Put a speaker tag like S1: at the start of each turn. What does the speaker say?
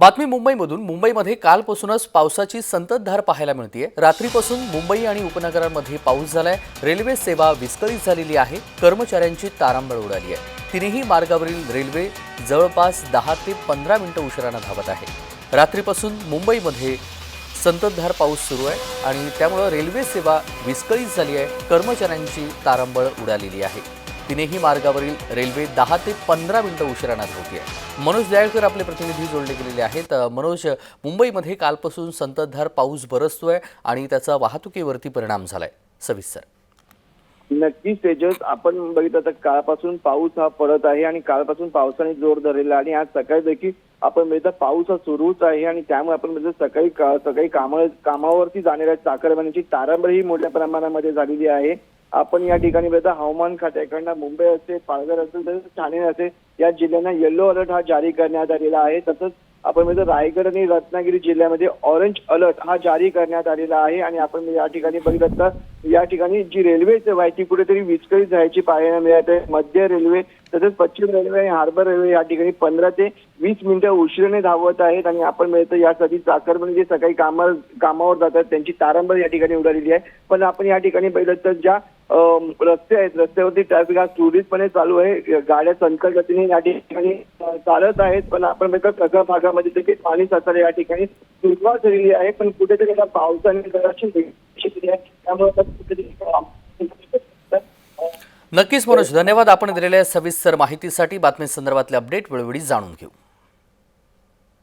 S1: बातमी मुंबईमधून. मुंबईमध्ये कालपासूनच पावसाची संततधार पाहायला मिळते रात्रीपासून मुंबई आणि उपनगरांमध्ये पाऊस झालाय. रेल्वे सेवा विस्कळीत झालेली आहे. कर्मचाऱ्यांची तारांबळ उडाली आहे. तिन्ही मार्गावरील रेल्वे जवळपास दहा ते पंधरा मिनिटं उशिरानं धावत आहे. रात्रीपासून मुंबईमध्ये संततधार पाऊस सुरू आहे आणि त्यामुळं रेल्वे सेवा विस्कळीत झाली आहे. कर्मचाऱ्यांची तारांबळ उडालेली आहे. तिनेही मार्गावरील रेल्वे दहा ते पंधरा मिनिटं उशिरानं होती आहे. मनोज दयाळकर आपले प्रतिनिधी जोडले गेलेले आहेत. मनोज मुंबईमध्ये कालपासून संततधार पाऊस बरसतोय आणि त्याचा वाहतुकीवरती परिणाम झालाय. सविस्तर.
S2: नक्कीच तेजस. आपण बघितलं तर कालपासून पाऊस हा पडत आहे आणि कालपासून पावसाने जोर धरलेला आहे आणि आज सकाळी देखील आपण बघितलं पाऊस हा सुरूच आहे आणि त्यामुळे आपण बघितलं सकाळी का- सकाळी कामा कामावरती जाणाऱ्या चाकरमान्यांची तारांबळही मोठ्या प्रमाणामध्ये झालेली आहे. आपण या ठिकाणी बघता हवामान खात्याकडनं मुंबई असेल पालघर असेल तसेच ठाणे असेल या जिल्ह्यांना येलो अलर्ट हा जारी करण्यात आलेला आहे. तसंच आपण म्हणजे रायगड आणि रत्नागिरी जिल्ह्यामध्ये ऑरेंज अलर्ट हा जारी करण्यात आलेला आहे. आणि आपण या ठिकाणी बघितलं तर या ठिकाणी जी रेल्वे सेवा आहे ती कुठेतरी विस्कळीत जायची पाहायला मिळत. आहे मध्य रेल्वे तसेच पश्चिम रेल्वे आणि हार्बर रेल्वे या ठिकाणी पंधरा ते वीस मिनिटं उशिराने धावत आहेत आणि आपण मिळतं यासाठी चाकरमध्ये जे सकाळी कामा कामावर जातात त्यांची तारांबळ या ठिकाणी उडालेली आहे पण आपण या ठिकाणी बघितलं तर ज्या रस्ते आहेत रस्त्यावरती ट्रॅफिक हा सुरळीतपणे चालू आहे गाड्या संकट गतीने या ठिकाणी चालत आहेत पण आपण बघितलं सगळ्या भागामध्ये देखील पाणी साचलं या ठिकाणी सुरुवात झालेली आहे पण कुठेतरी आता पावसाने जराशी त्यामुळे कुठेतरी
S1: नक्कीच मनोज धन्यवाद. आपण दिलेल्या सविस्तर माहितीसाठी बातमीसंदर्भातले अपडेट वेळोवेळी जाणून घेऊ.